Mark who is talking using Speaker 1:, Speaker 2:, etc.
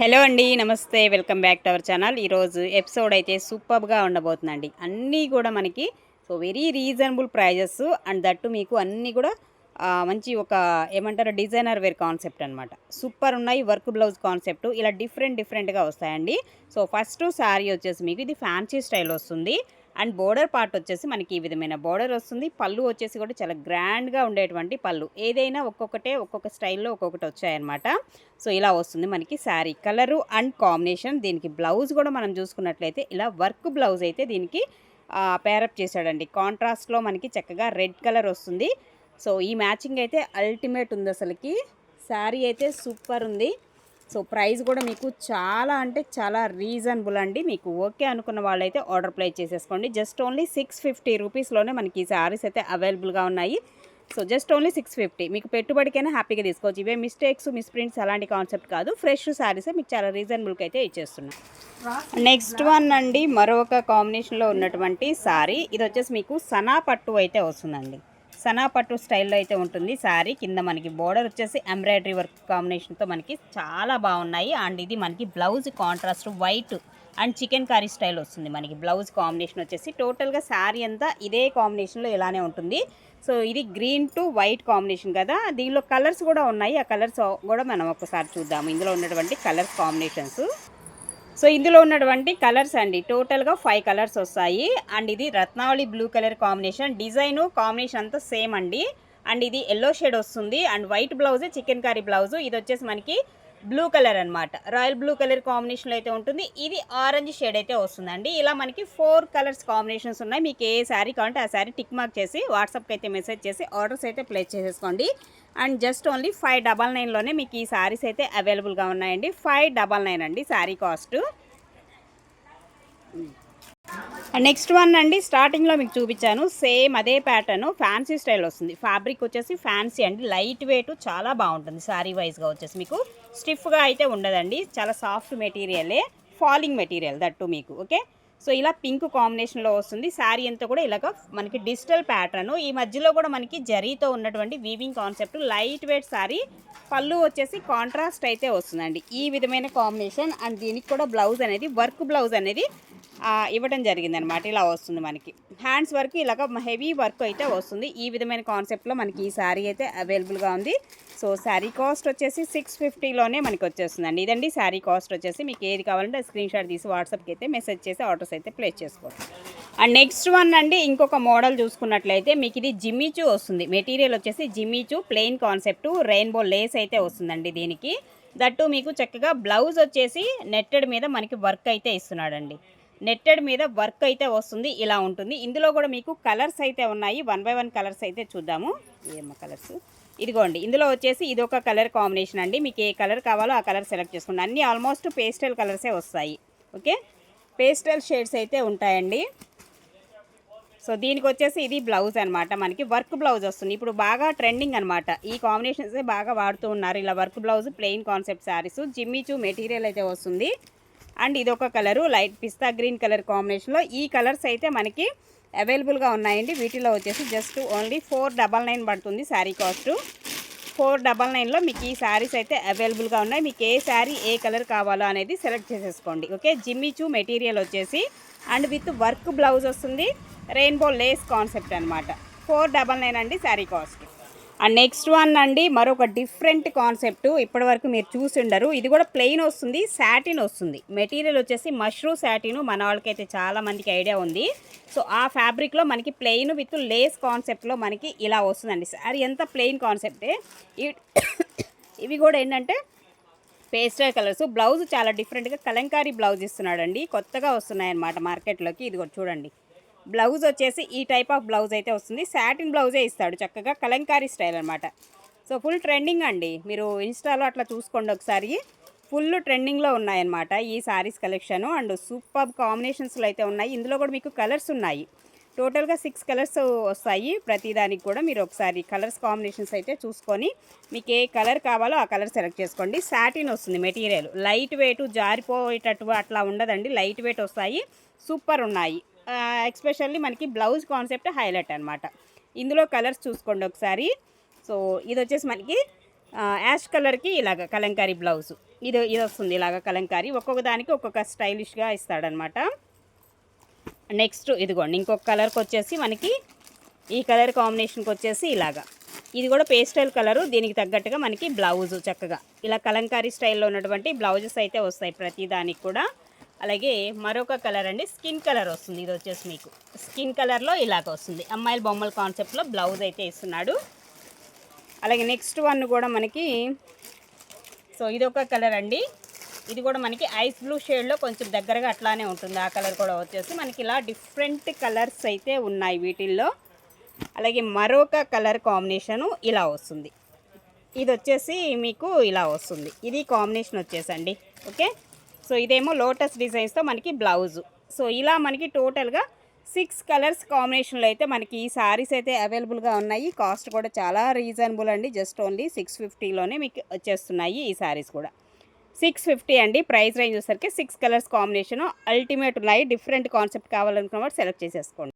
Speaker 1: Hello అండి నమస్తే welcome back to our channel. ఈరోజు ఎపిసోడ్ అయితే సూపర్గా ఉండబోతుందండి. అన్నీ కూడా మనకి so very reasonable prices and that మీకు అన్నీ కూడా మంచి ఒక ఏమంటారు డిజైనర్ వేర్ కాన్సెప్ట్ అనమాట సూపర్ ఉన్నాయి వర్క్ బ్లౌజ్ కాన్సెప్ట్ ఇలా డిఫరెంట్ డిఫరెంట్గా వస్తాయండి. సో ఫస్ట్ శారీ వచ్చేసి మీకు ఇది ఫ్యాన్సీ స్టైల్ వస్తుంది. అండ్ బోర్డర్ పార్ట్ వచ్చేసి మనకి ఈ విధమైన బోర్డర్ వస్తుంది. పళ్ళు వచ్చేసి కూడా చాలా గ్రాండ్గా ఉండేటువంటి పళ్ళు. ఏదైనా ఒక్కొక్కటే ఒక్కొక్క స్టైల్లో ఒక్కొక్కటి వచ్చాయన్నమాట. సో ఇలా వస్తుంది మనకి శారీ కలరు అండ్ కాంబినేషన్. దీనికి బ్లౌజ్ కూడా మనం చూసుకున్నట్లయితే ఇలా వర్క్ బ్లౌజ్ అయితే దీనికి పేరప్ చేశాడండి. కాంట్రాస్ట్లో మనకి చక్కగా రెడ్ కలర్ వస్తుంది. సో ఈ మ్యాచింగ్ అయితే అల్టిమేట్ ఉంది అసలుకి శారీ అయితే సూపర్ ఉంది. సో ప్రైస్ కూడా మీకు చాలా అంటే చాలా రీజనబుల్ అండి. మీకు ఓకే అనుకున్న వాళ్ళైతే ఆర్డర్ ప్లేస్ చేసేసుకోండి. జస్ట్ ఓన్లీ సిక్స్ ఫిఫ్టీ రూపీస్లోనే మనకి ఈ శారీస్ అయితే అవైలబుల్గా ఉన్నాయి. So just only six fifty. మీకు పెట్టుబడికైనా హ్యాపీగా తీసుకోవచ్చు. ఇవే మిస్టేక్స్ మిస్ప్రింట్స్ అలాంటి కాన్సెప్ట్ కాదు. ఫ్రెష్ శారీసే మీకు చాలా రీజనబుల్కి అయితే ఇచ్చేస్తున్నాం. నెక్స్ట్ వన్ అండి. మరొక కాంబినేషన్లో ఉన్నటువంటి శారీ ఇది వచ్చేసి మీకు సనా పట్టు అయితే వస్తుందండి. సనాపట్టు స్టైల్లో అయితే ఉంటుంది శారీ కింద మనకి బోర్డర్ వచ్చేసి ఎంబ్రాయిడరీ వర్క్ కాంబినేషన్తో మనకి చాలా బాగున్నాయి. అండ్ ఇది మనకి blouse contrast white and chikankari style వస్తుంది. మనకి బ్లౌజ్ కాంబినేషన్ వచ్చేసి టోటల్గా శారీ అంతా ఇదే కాంబినేషన్లో ఇలానే ఉంటుంది. సో ఇది గ్రీన్ టు వైట్ కాంబినేషన్ కదా. దీనిలో కలర్స్ కూడా ఉన్నాయి. ఆ కలర్స్ కూడా మనం ఒకసారి చూద్దాము. ఇందులో ఉన్నటువంటి కలర్స్ కాంబినేషన్స్. సో ఇందులో ఉన్నటువంటి కలర్స్ అండి టోటల్గా ఫైవ్ కలర్స్ వస్తాయి. అండ్ ఇది రత్నావళి blue colour combination. Design combination అంతా సేమ్ అండి. అండ్ ఇది ఎల్లో షేడ్ వస్తుంది. And white blouse chikankari blouse. ఇది వచ్చేసి మనకి బ్లూ కలర్ అన్నమాట. రాయల్ బ్లూ కలర్ కాంబినేషన్లో అయితే ఉంటుంది. ఇది ఆరెంజ్ షేడ్ అయితే వస్తుందండి. ఇలా మనకి ఫోర్ కలర్స్ కాంబినేషన్స్ ఉన్నాయి. మీకు ఏ శారీ కావాలంటే ఆ శారీ టిక్ మార్క్ చేసి వాట్సాప్కి అయితే మెసేజ్ చేసి ఆర్డర్స్ అయితే ప్లేస్ చేసేసుకోండి. And just only five double నైన్లోనే మీకు ఈ శారీస్ అయితే అవైలబుల్గా ఉన్నాయండి. ఫైవ్ డబల్ నైన్ అండి శారీ కాస్ట్. నెక్స్ట్ వన్ అండి స్టార్టింగ్లో మీకు చూపించాను. సేమ్ అదే ప్యాటర్న్ ఫ్యాన్సీ స్టైల్ వస్తుంది. ఫ్యాబ్రిక్ వచ్చేసి ఫ్యాన్సీ అండి. లైట్ వెయిట్ చాలా బాగుంటుంది శారీ వైజ్గా వచ్చేసి మీకు. స్టిఫ్గా అయితే ఉండదండి. చాలా సాఫ్ట్ మెటీరియలే ఫాలింగ్ మెటీరియల్ దట్టు మీకు ఓకే సో ఇలా పింక్ కాంబినేషన్లో వస్తుంది. శారీ అంతా కూడా ఇలాగ మనకి డిజిటల్ ప్యాటర్న్ ఈ మధ్యలో కూడా మనకి జరీతో ఉన్నటువంటి weaving concept light weight sari పళ్ళు వచ్చేసి కాంట్రాస్ట్ అయితే వస్తుందండి. ఈ విధమైన కాంబినేషన్ అండ్ దీనికి కూడా బ్లౌజ్ అనేది వర్క్ బ్లౌజ్ అనేది ఇవ్వడం జరిగిందనమాట ఇలా వస్తుంది మనకి. హ్యాండ్స్ వర్క్ ఇలాగ హెవీ వర్క్ అయితే వస్తుంది. ఈ విధమైన కాన్సెప్ట్లో మనకి ఈ శారీ అయితే అవైలబుల్గా ఉంది. సో శారీ కాస్ట్ వచ్చేసి సిక్స్ ఫిఫ్టీలోనే మనకి వచ్చేస్తుందండి. ఇదండి శారీ కాస్ట్ వచ్చేసి మీకు ఏది కావాలంటే స్క్రీన్ షాట్ తీసి వాట్సాప్కి అయితే మెసేజ్ చేసి ఆర్డర్స్ అయితే ప్లేస్ చేసుకోవచ్చు. అండ్ నెక్స్ట్ వన్ అండి ఇంకొక మోడల్ చూసుకున్నట్లయితే మీకు ఇది జిమ్మిచూ వస్తుంది. మెటీరియల్ వచ్చేసి Jimmy Choo plain concept rainbow lace అయితే వస్తుందండి దీనికి. దట్టు మీకు చక్కగా బ్లౌజ్ వచ్చేసి నెట్టెడ్ మీద మనకి వర్క్ అయితే ఇస్తున్నాడండి. నెట్టెడ్ మీద వర్క్ అయితే వస్తుంది ఇలా ఉంటుంది. ఇందులో కూడా మీకు కలర్స్ అయితే ఉన్నాయి. వన్ బై వన్ కలర్స్ అయితే చూద్దాము. ఏమో కలర్స్? ఇదిగోండి ఇందులో వచ్చేసి ఇది ఒక కలర్ కాంబినేషన్ అండి. మీకు ఏ కలర్ కావాలో ఆ కలర్ సెలెక్ట్ చేసుకోండి. అన్నీ ఆల్మోస్ట్ పేస్టల్ కలర్సే వస్తాయి. ఓకే? పేస్టల్ షేడ్స్ అయితే ఉంటాయండి. సో దీనికి వచ్చేసి ఇది బ్లౌజ్ అనమాట మనకి వర్క్ బ్లౌజ్ వస్తుంది. ఇప్పుడు బాగా ట్రెండింగ్ అనమాట ఈ కాంబినేషన్స్ బాగా వాడుతూ ఉన్నారు. ఇలా work blouse plain concept saris Jimmy Choo material అయితే వస్తుంది. అండ్ ఇది ఒక కలరు లైట్ పిస్తా గ్రీన్ కలర్ కాంబినేషన్లో. ఈ కలర్స్ అయితే మనకి అవైలబుల్గా ఉన్నాయండి. వీటిలో వచ్చేసి just only four double nine పడుతుంది శారీ కాస్ట్. ఫోర్ డబల్ నైన్లో మీకు ఈ శారీస్ అయితే అవైలబుల్గా ఉన్నాయి. మీకు ఏ శారీ ఏ కలర్ కావాలో అనేది సెలెక్ట్ చేసేసుకోండి. ఓకే? జిమ్మిచూ మెటీరియల్ వచ్చేసి అండ్ విత్ వర్క్ బ్లౌజ్ వస్తుంది. రెయిన్బో లేస్ కాన్సెప్ట్ అనమాట ఫోర్ డబల్ నైన్ అండి sari cost. And next one అండి మరొక డిఫరెంట్ కాన్సెప్ట్ ఇప్పటివరకు మీరు చూసి ఉండరు. ఇది కూడా ప్లెయిన్ వస్తుంది శాటిన్ వస్తుంది. మెటీరియల్ వచ్చేసి మష్రూ శాటిన్ మన వాళ్ళకైతే చాలా మందికి ఐడియా ఉంది. సో ఆ ఫ్యాబ్రిక్లో మనకి ప్లెయిన్ విత్ లేస్ కాన్సెప్ట్లో మనకి ఇలా వస్తుందండి. సార్ ఎంత ప్లెయిన్ కాన్సెప్టే? ఇవి ఇవి కూడా ఏంటంటే పేస్టల్ కలర్స్. బ్లౌజ్ చాలా డిఫరెంట్గా కలంకారీ బ్లౌజ్ ఇస్తున్నాడండి. కొత్తగా వస్తున్నాయి అన్నమాట మార్కెట్లోకి. ఇది కూడా చూడండి. బ్లౌజ్ వచ్చేసి ఈ టైప్ ఆఫ్ బ్లౌజ్ అయితే వస్తుంది. శాటిన్ బ్లౌజే ఇస్తాడు చక్కగా కలంకారీ స్టైల్ అనమాట సో ఫుల్ ట్రెండింగ్ అండి. మీరు ఇన్స్టాలో అట్లా చూసుకోండి ఒకసారి. ఫుల్ ట్రెండింగ్లో ఉన్నాయన్నమాట ఈ సారీస్ కలెక్షన్. అండ్ సూపర్ కాంబినేషన్స్లో అయితే ఉన్నాయి. ఇందులో కూడా మీకు కలర్స్ ఉన్నాయి. టోటల్గా సిక్స్ కలర్స్ వస్తాయి. ప్రతిదానికి కూడా మీరు ఒకసారి కలర్స్ కాంబినేషన్స్ అయితే చూసుకొని మీకు ఏ కలర్ కావాలో ఆ కలర్ సెలెక్ట్ చేసుకోండి. సాటిన్ వస్తుంది మెటీరియల్. లైట్ వెయిట్ జారిపోయేటట్టు అట్లా ఉండదండి. లైట్ వెయిట్ వస్తాయి. సూపర్ ఉన్నాయి. ఎక్స్పెషల్లీ మనకి బ్లౌజ్ కాన్సెప్ట్ హైలైట్ అనమాట ఇందులో కలర్స్ చూసుకోండి ఒకసారి. సో ఇది వచ్చేసి మనకి యాష్ కలర్కి ఇలాగ కలంకారీ బ్లౌజ్. ఇది ఇది వస్తుంది ఇలాగ కలంకారీ. ఒక్కొక్క దానికి ఒక్కొక్క స్టైలిష్గా ఇస్తాడనమాట నెక్స్ట్ ఇదిగోండి ఇంకొక కలర్కి వచ్చేసి మనకి ఈ కలర్ కాంబినేషన్కి వచ్చేసి ఇలాగా. ఇది కూడా పేస్టల్ కలరు దీనికి తగ్గట్టుగా మనకి బ్లౌజు చక్కగా. ఇలా కలంకారీ స్టైల్లో ఉన్నటువంటి బ్లౌజెస్ అయితే వస్తాయి ప్రతి దానికి కూడా. అలాగే మరొక కలర్ అండి స్కిన్ కలర్ వస్తుంది. ఇది వచ్చేసి మీకు. స్కిన్ కలర్లో ఇలాగ వస్తుంది. అమ్మాయిల బొమ్మల కాన్సెప్ట్లో బ్లౌజ్ అయితే ఇస్తున్నాడు అలాగే నెక్స్ట్ వన్ కూడా మనకి సో ఇది ఒక కలర్ అండి. ఇది కూడా మనకి ఐస్ బ్లూ షేడ్లో కొంచెం దగ్గరగా అట్లానే ఉంటుంది. ఆ కలర్ కూడా వచ్చేసి మనకి ఇలా డిఫరెంట్ కలర్స్ అయితే ఉన్నాయి వీటిల్లో. అలాగే మరొక కలర్ కాంబినేషను ఇలా వస్తుంది. ఇది వచ్చేసి మీకు ఇలా వస్తుంది. ఇది కాంబినేషన్ వచ్చేసండి. ఓకే? సో ఇదేమో లోటస్ డిజైన్స్తో మనకి బ్లౌజు. సో ఇలా మనకి టోటల్గా సిక్స్ కలర్స్ కాంబినేషన్లో అయితే మనకి ఈ సారీస్ అయితే అవైలబుల్గా ఉన్నాయి. కాస్ట్ కూడా చాలా రీజనబుల్ అండి. జస్ట్ ఓన్లీ సిక్స్ ఫిఫ్టీలోనే మీకు వచ్చేస్తున్నాయి ఈ సారీస్ కూడా. సిక్స్ ఫిఫ్టీ అండి. ప్రైస్ రేంజ్ వచ్చేసరికి సిక్స్ కలర్స్ కాంబినేషన్. అల్టిమేట్ ఉన్నాయి డిఫరెంట్ కాన్సెప్ట్ కావాలనుకున్న వాడు సెలెక్ట్ చేసేసుకోండి.